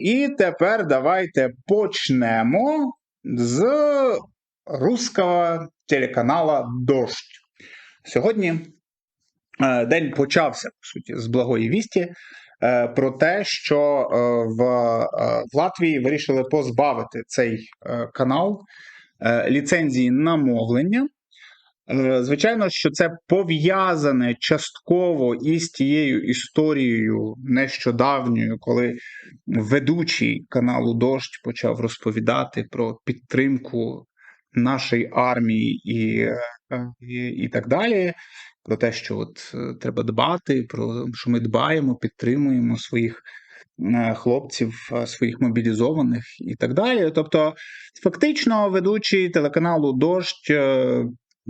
І тепер давайте почнемо з русского телеканала Дождь. Сьогодні е, день почався, по суті, з благої вісті е, про те, що е, в, Латвії вирішили позбавити цей канал ліцензії на мовлення. Е, Звичайно, що це пов'язане частково із тією історією нещодавньою, коли ведучий каналу Дождь почав розповідати про підтримку нашої армії і, е, і, і так далі. Про те, що от е, треба дбати, про що ми дбаємо, підтримуємо своїх хлопців, своїх мобілізованих і так далі. Тобто, фактично, ведучий телеканалу е,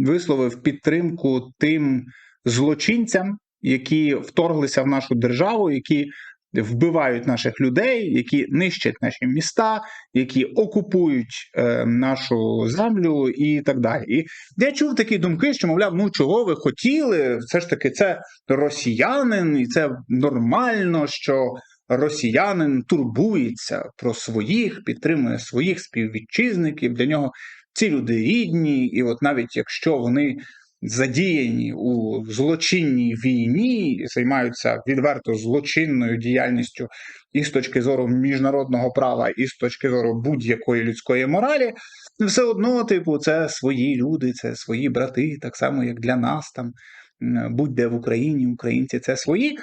висловив підтримку тим злочинцям, які вторглися в нашу державу, які вбивають наших людей, які нищать наші міста, які окупують е, нашу землю і так далі. І я чув такі думки, що мовляв, ну чого ви хотіли? Все ж таки, це росіянин, і це нормально, що росіянин турбується про своїх, підтримує своїх співвітчизників. Для нього ці люди рідні, і от навіть якщо вони задіяні у злочинній війні, займаються відверто злочинною діяльністю і з точки зору міжнародного права, і з точки зору будь-якої людської моралі, все одно, типу, це свої люди, це свої брати, так само як для нас там. Будь-де в Україні, українці це свої.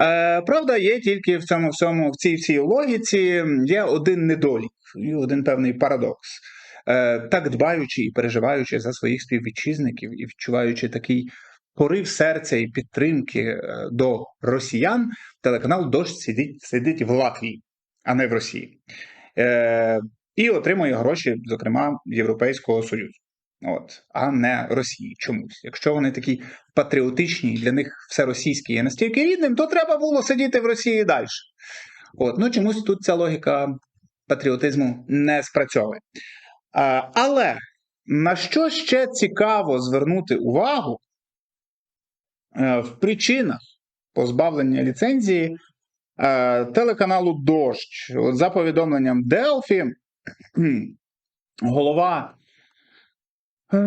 Е, правда, є тільки в цьому всьому, в цій всій логіці є один недолік і один певний парадокс. Е, так дбаючи і переживаючи за своїх співвітчизників і відчуваючи такий порив серця і підтримки е, до росіян, телеканал Дождь сидить, сидить в Латвії, а не в Росії. Е, і отримує гроші, зокрема, Європейського Союзу. От, а не Росії чомусь. Якщо вони такі патріотичні, для них все російське є настільки рідним, то треба було сидіти в Росії далі. От, ну чомусь тут ця логіка патріотизму не спрацьовує. Але на що ще цікаво звернути увагу е, в причинах позбавлення ліцензії е, телеканалу Дощ. За повідомленням Делфі, голова е,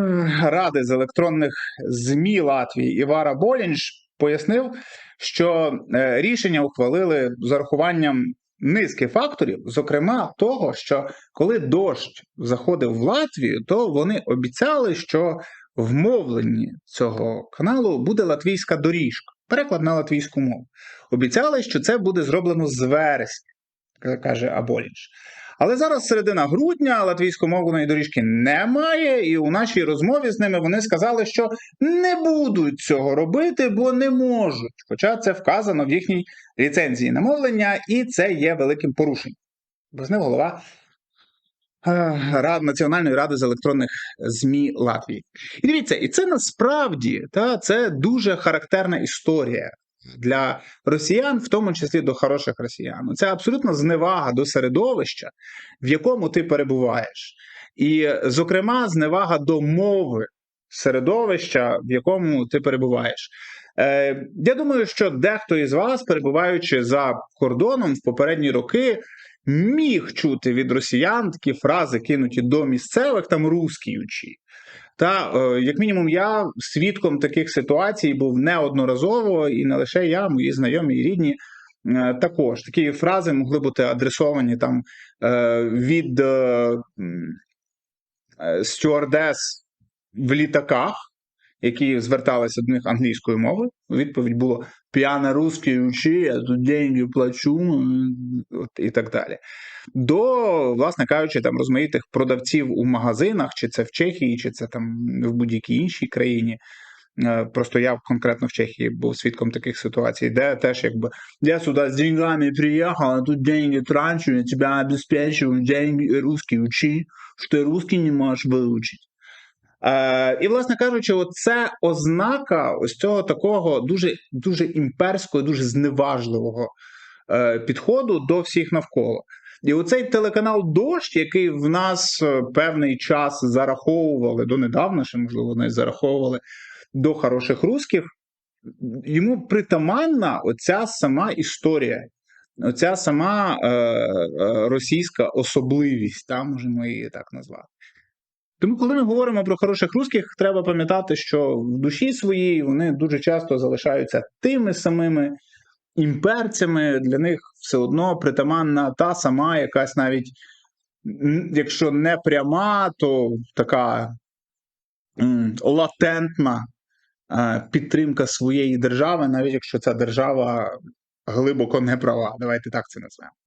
Ради з електронних ЗМІ Латвії Івара Болінж пояснив, що рішення ухвалили з урахуванням низки факторів, зокрема того, що коли дощ заходив в Латвію, то вони обіцяли, що в цього каналу буде латвійська доріжка, переклад на латвійську мову. Обіцяли, що це буде зроблено з вересня, каже Аболінж. Але зараз середина грудня латвійськомовної доріжки немає, і у нашій розмові з ними вони сказали, що не будуть цього робити, бо не можуть. Хоча це вказано в їхній ліцензії на мовлення, і це є великим порушенням. Пояснив голова е, Рад Національної ради з електронних ЗМІ Латвії. І дивіться, і це насправді та, це дуже характерна історія для росіян, в тому числі до хороших росіян. Це абсолютно зневага до середовища, в якому ти перебуваєш. І, зокрема, зневага до мови середовища, в якому ти перебуваєш. Е, Я думаю, що дехто із вас, перебуваючи за кордоном в попередні роки, міг чути від росіян такі фрази, кинуті до місцевих, там русські учі. Та е, як мінімум, я свідком таких ситуацій був неодноразово, і не лише я, мої знайомі і рідні. е, Також такі фрази могли бути адресовані там е, від стюардес в літаках, які зверталися до них англійською мовою. Відповідь було п'яна русський учи, я тут деньги плачу і так далі. До, власне кажучи, там розмаїтих продавців у магазинах, чи це в Чехії, чи це там в будь-якій іншій країні. Е, Просто я конкретно в Чехії був свідком таких ситуацій, де теж якби я сюди з деньгами приїхав, а тут деньги трачу, я тебе обеспечиваю, деньги русські учи, що ти русський не можеш вивчити. Е, і, власне кажучи, це ознака ось цього такого дуже, дуже імперського, дуже зневажливого е, підходу до всіх навколо. І оцей телеканал Дощ, який в нас е, певний час зараховували донедавна, ще можливо не зараховували до хороших русських, йому притаманна оця сама історія. оця сама е, е, російська особливість, та, можемо її так назвати. Тому, коли ми говоримо про хороших русських, треба пам'ятати, що в душі своїй вони дуже часто залишаються тими самими імперцями. Для них все одно притаманна та сама якась навіть, якщо не пряма, то така латентна е, підтримка своєї держави, навіть якщо ця держава глибоко не права. Давайте так це назвемо.